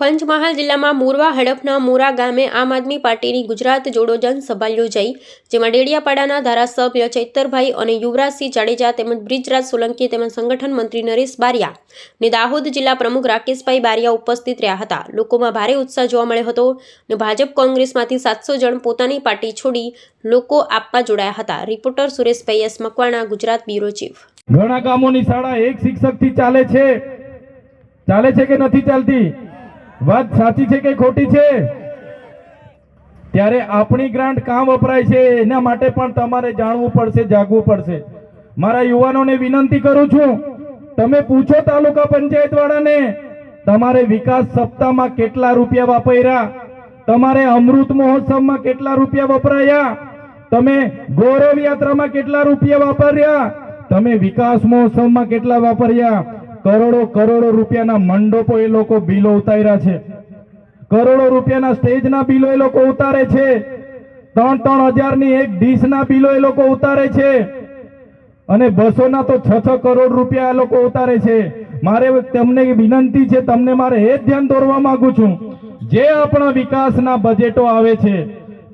પંચમહાલ જિલ્લામાં મોરવા હડફના મોરા ગામે આમ આદમી પાર્ટીની ગુજરાત જોડો જનસભા યોજાઈ, જેમાં ડેડિયાપાડાના ધારાસભ્ય ચૈતરભાઈ અને યુવરાજસિંહ જાડેજા તેમજ બ્રિજરાજ સોલંકી તેમજ સંગઠન મંત્રી નરેશ બારિયા ને દાહોદ જિલ્લા પ્રમુખ રાકેશભાઈ બારિયા ઉપસ્થિત રહ્યા હતા. લોકોમાં ભારે ઉત્સાહ જોવા મળ્યો હતો ને ભાજપ કોંગ્રેસમાંથી સાતસો જણ પોતાની પાર્ટી છોડી લોકો આપવા જોડાયા હતા. Reporter Sureshbhai S Makwana, Gujarat bureau chief. ઘણા કામોની શાળા એક શિક્ષકથી ચાલે છે. ચાલે છે કે નથી ચાલતી? વાત સાચી છે કે ખોટી છે? ત્યારે આપણી ગ્રાન્ટ કાં વપરાય છે, એના માટે પણ તમારે જાણવું પડશે, જાગવું પડશે. મારા યુવાનોને વિનંતી કરું છું, તમે પૂછો તાલુકા પંચાયત વાળાને તમારે વિકાસ સપ્તાહમાં કેટલા રૂપિયા વાપર્યા? તમારે અમૃત મહોત્સવમાં કેટલા રૂપિયા વપરાયા? તમે ગૌરવ યાત્રામાં કેટલા રૂપિયા વાપર્યા? તમે વિકાસ મહોત્સવમાં કેટલા વાપર્યા? કરોડો કરોડો રૂપિયાના મંડપો એ લોકો બિલો ઉતાર્યા છે. કરોડો રૂપિયાના સ્ટેજના બિલો એ લોકો ઉતારે છે. ત્રણ ત્રણ હજારની એક ડીશના બિલો એ લોકો ઉતારે છે. અને બસોના તો છ છ કરોડ રૂપિયા એ લોકો ઉતારે છે. મારે તમને વિનંતી છે, તમને મારે એ જ ધ્યાન દોરવા માંગુ છું. જે આપણા વિકાસના બજેટો આવે છે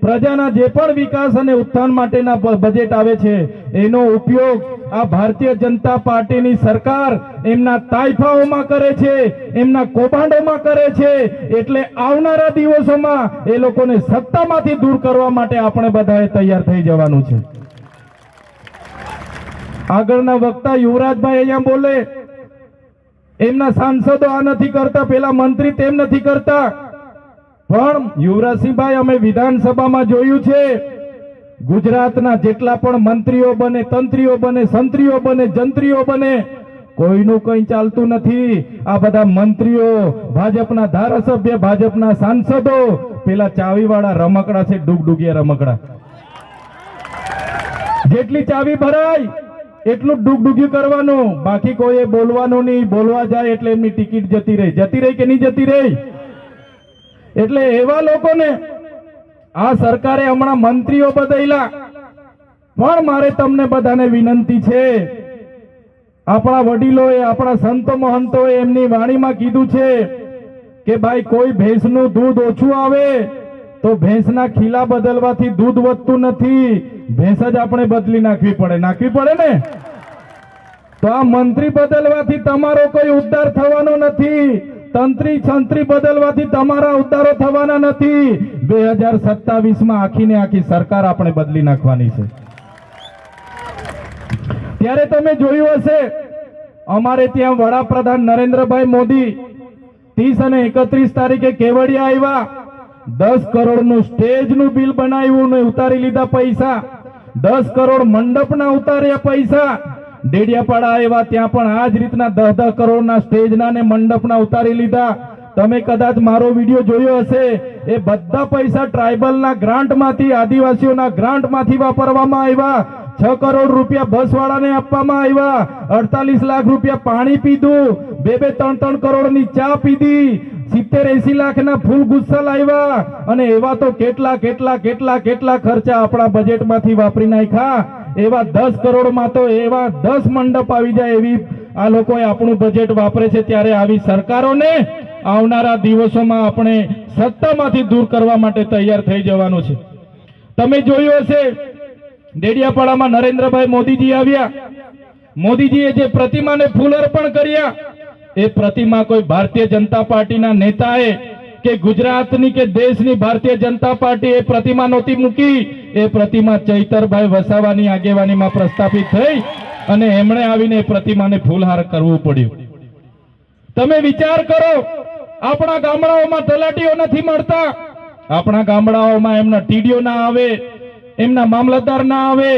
પ્રજાના જે પણ વિકાસ અને ઉત્થાન માટેના બજેટ આવે છે, એનો ઉપયોગ આ ભારતીય જનતા પાર્ટીની સરકાર એમના તાઇફાઓમાં કરે છે, એમના કૌભાંડોમાં કરે છે, એટલે આવનારા દિવસોમાં એ લોકોને સત્તામાંથી દૂર કરવા માટે આપણે બધાએ તૈયાર થઈ જવાનું છે. આગળના વક્તા યુવરાજભાઈ અહીંયા બોલે, એમના સાંસદો આ નથી કરતા, પેલા મંત્રી તેમ નથી કરતા. પણ યુવરાજસિંહભાઈ અમે વિધાનસભામાં જોયું છે. ગુજરાતના જેટલા પણ મંત્રીઓ બને, તંત્રીઓ બને, સંત્રીઓ બને, જંત્રીઓ બને, કોઈનું કંઈ ચાલતું નથી. આ બધા મંત્રીઓ, ભાજપના ધારાસભ્ય, ભાજપના સાંસદો, પેલા ચાવીવાળા રમકડા છે, ડૂગડૂગિયા રમકડા. જેટલી ચાવી ભરાય, એટલું ડૂગડૂગ્યું કરવાનું. બાકી કોઈએ બોલવાનું નહીં, બોલવા જાય એટલે એમની ટિકિટ જતી રહી. જતી રહી કે નહીં જતી રહી? એટલે એવા લોકોને આ સરકારે હમણાં મંત્રીઓ બદલ્યા પણ મારે તમને બધાને વિનંતી છે, આપણા વડીલોએ, આપણા સંતો મહંતોએ એમની વાણીમાં કીધું છે કે ભાઈ, કોઈ ભેંસનું દૂધ ઓછું આવે તો ભેંસના ખીલા બદલવાથી દૂધ વધતું નથી. ભેંસ જ આપણે બદલી નાખવી પડે. નાખવી પડે ને? તો આ મંત્રી બદલવાથી તમારો કોઈ ઉદ્ધાર થવાનો નથી. તંત્રી છંત્રી બદલવાથી તમારા ઉદ્ધારો થવાના નથી. બે હજાર સત્તાવીસમાં આખી ને આખી સરકાર આપણે બદલી નાખવાની છે. ત્યારે તમે જોયું હશે, અમારે ત્યાં વડાપ્રધાન નરેન્દ્રભાઈ મોદી ત્રીસ અને એકત્રીસ તારીખે કેવડિયા આવ્યા. દસ કરોડનું સ્ટેજનું બિલ બનાવ્યું ને ઉતારી લીધા પૈસા. દસ કરોડ મંડપના ઉતાર્યા પૈસા. ડેડિયાપાડા આવ્યા ત્યાં પણ આ જ રીતના દસ દસ કરોડના સ્ટેજના ને મંડપના ઉતારી લીધા. તમે કદાચ મારો વીડિયો જોયો હશે, એ બધા પૈસા ટ્રાઇબલના ગ્રાન્ટમાંથી, આદિવાસીઓના ગ્રાન્ટમાંથી વાપરવામાં આવ્યા. છ કરોડ રૂપિયા બસવાળાને આપવામાં આવ્યા. અડતાલીસ લાખ રૂપિયા પાણી પીધું. બે બે ત્રણ ત્રણ કરોડની ચા પીધી. સિત્તેર એસી લાખના ફૂલ ગુસ્સા લાવ્યા. અને એવા તો કેટલા કેટલા કેટલા કેટલા ખર્ચા આપણા બજેટમાંથી વાપરી નાખ્યા. એવા દસ કરોડમાં તો એવા દસ મંડપ આવી જાય એવી આ લોકોએ આપણું બજેટ વાપરે છે ત્યારે આવી સરકારોને આવનારા દિવસોમાં આપણે સત્તામાંથી દૂર કરવા માટે તૈયાર થઈ જવાનું છે. તમે જોયું હશે, ડેડિયાપાડામાં નરેન્દ્રભાઈ મોદીજી આવ્યા. મોદીજીએ જે પ્રતિમાને ફૂલ અર્પણ કર્યા, એ પ્રતિમા કોઈ ભારતીય જનતા પાર્ટીના નેતાએ કે ગુજરાતની કે દેશની ભારતીય જનતા પાર્ટી એ પ્રતિમા નહોતી મૂકી. એ પ્રતિમા ચૈતરભાઈ વસાવાની આગેવાનીમાં પ્રસ્થાપિત થઈ અને એમણે આવીને એ પ્રતિમાને ફૂલહાર કરવું પડ્યું. તમે વિચાર કરો, આપણા ગામડાઓમાં તલાટીઓ નથી મળતા. આપણા ગામડાઓમાં એમના ટીડીઓ ના આવે, એમના મામલતદાર ના આવે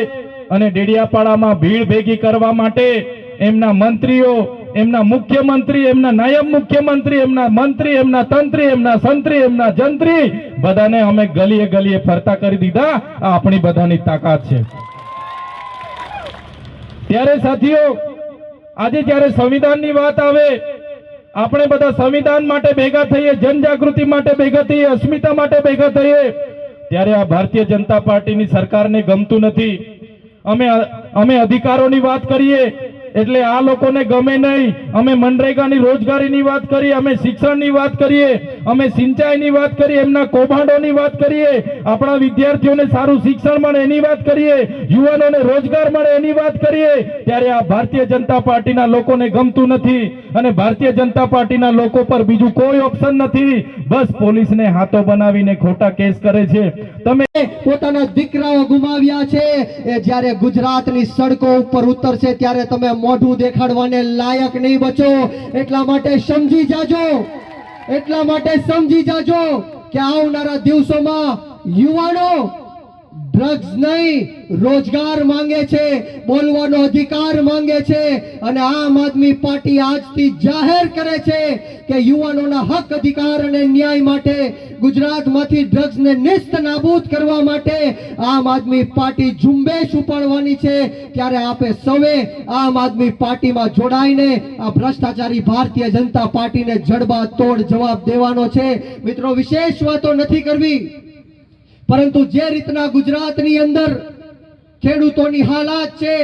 અને ડેડિયાપાડામાં ભીડ ભેગી કરવા માટે એમના મંત્રીઓ એમના મુખ્યમંત્રી, એમના નાયબ મુખ્યમંત્રી, એમના મંત્રી, એમના તંત્રી, એમના સંત્રી, એમના જંત્રી, બધાને અમે ગલીએ ગલીએ ફરતા કરી દીધા. આ આપણી બધાની તાકાત છે. ત્યારે સાથીઓ, આજે જ્યારે સંવિધાનની વાત આવે, આપણે બધા સંવિધાન માટે ભેગા થઈએ, જનજાગૃતિ માટે ભેગા થઈએ, અસ્મિતા માટે ભેગા થઈએ, ત્યારે આ ભારતીય જનતા પાર્ટીની સરકારને ગમતું નથી. અમે અમે અધિકારોની વાત કરીએ એટલે આ લોકોને ગમે નહીં. અમે મનરેગાની રોજગારીની વાત કરીએ, અમે શિક્ષણની વાત કરીએ, અમે સિંચાઈની વાત કરીએ, એમના કૌભાંડોની વાત કરીએ, આપણા વિદ્યાર્થીઓને સારું શિક્ષણ મળે એની વાત કરીએ, યુવાનોને રોજગાર મળે એની વાત કરીએ, ત્યારે આ ભારતીય જનતા પાર્ટીના લોકોને ગમતું નથી અને ભારતીય જનતા પાર્ટીના લોકો પર બીજું કોઈ ઓપ્શન નથી. બસ પોલીસને હાથો બનાવીને ખોટા કેસ કરે છે. તમે પોતાના દીકરાઓ ગુમાવ્યા છે. એ જ્યારે ગુજરાતની સડકો ઉપર ઉતરશે, ત્યારે તમે મોઢું દેખાડવાને લાયક નહીં બચો. એટલા માટે સમજી જાજો. એટલા માટે સમજી જાજો કે આવનારા દિવસોમાં યુવાનો ડ્રગ્સ નહીં, રોજગાર માંગે છે, બોલવાનો અધિકાર માંગે છે અને આમ આદમી પાર્ટી આજથી જાહેર કરે છે કે યુવાનોના હક અધિકાર અને ન્યાય માટે ગુજરાતમાંથી ડ્રગ્સને નિસ્ત નાબૂદ કરવા માટે આમ આદમી પાર્ટી ઝુંબેશ ઉપાડવાની છે. ત્યારે આપે સૌએ આમ આદમી પાર્ટીમાં જોડાઈને આ ભ્રષ્ટાચારી ભારતીય જનતા પાર્ટીને જડબા તોડ જવાબ દેવાનો છે. મિત્રો, વિશેષ વાતો નથી કરવી. પરંતુ જે રીતના ગુજરાતની અંદર ખેડૂતોની હાલાત છે,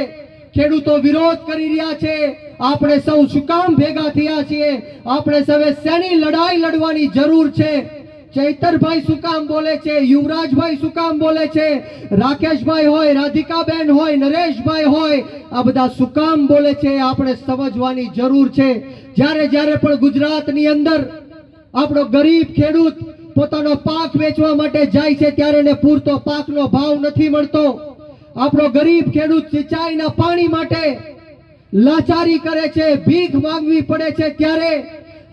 ખેડૂતો વિરોધ કરી રહ્યા છે, આપણે સૌ શું કામ ભેગા થયા છીએ, આપણે સૌએ શેની લડાઈ લડવાની જરૂર છે? ચૈતરભાઈ શું કામ બોલે છે, યુવરાજભાઈ શું કામ બોલે છે, રાકેશભાઈ હોય, રાધિકાબેન હોય, નરેશભાઈ હોય, આ બધા શું કામ બોલે છે, આપણે સમજવાની જરૂર છે. જ્યારે જ્યારે પણ ગુજરાતની અંદર આપણો ગરીબ ખેડૂત પોતાનો પાક વેચવા માટે જાય છે, ત્યારે એને પૂરતો પાકનો ભાવ નથી મળતો. આપણો ગરીબ ખેડૂત સિંચાઈના પાણી માટે લાચારી કરે છે, ભીખ માંગવી પડે છે, ત્યારે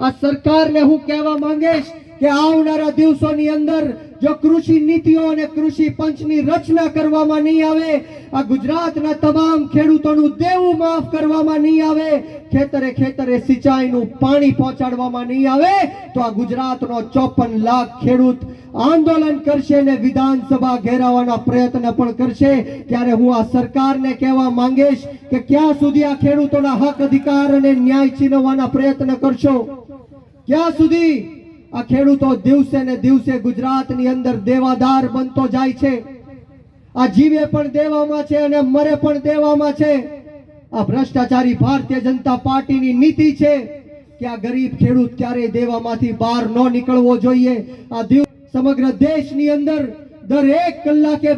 આ સરકારને હું કહેવા માંગીશ કે આવનારા દિવસોની અંદર જો કૃષિ નીતિઓ અને કૃષિ પંચની રચના કરવામાં નહીં આવે, આ ગુજરાતના તમામ ખેડૂતોનું દેવું માફ કરવામાં નહીં આવે, ખેતરે ખેતરે સિંચાઈનું પાણી પહોંચાડવામાં નહીં આવે, તો આ ગુજરાતનો ચોપન લાખ ખેડૂત આંદોલન કરશે અને વિધાનસભા ઘેરાવાના પ્રયત્ન પણ કરશે. ત્યારે હું આ સરકારને કહેવા માંગીશ કે ક્યાં સુધી આ ખેડૂતોના હક, અધિકાર અને ન્યાય છીનવવાના પ્રયત્ન કરશો? ક્યાં સુધી? આ ખેડૂતો દિવસે ને દિવસે ગુજરાતની અંદર દેવાદાર બનતો જાય છે. આ જીવે પણ દેવામાં છે અને મરે પણ દેવામાં છે. આ ભ્રષ્ટાચારી ભારતીય જનતા પાર્ટીની નીતિ છે કે આ ગરીબ ખેડૂત ક્યારેય દેવામાંથી બહાર ન નીકળવો જોઈએ. આ દિવ સમગ્ર દેશની અંદર દરેક કલાકે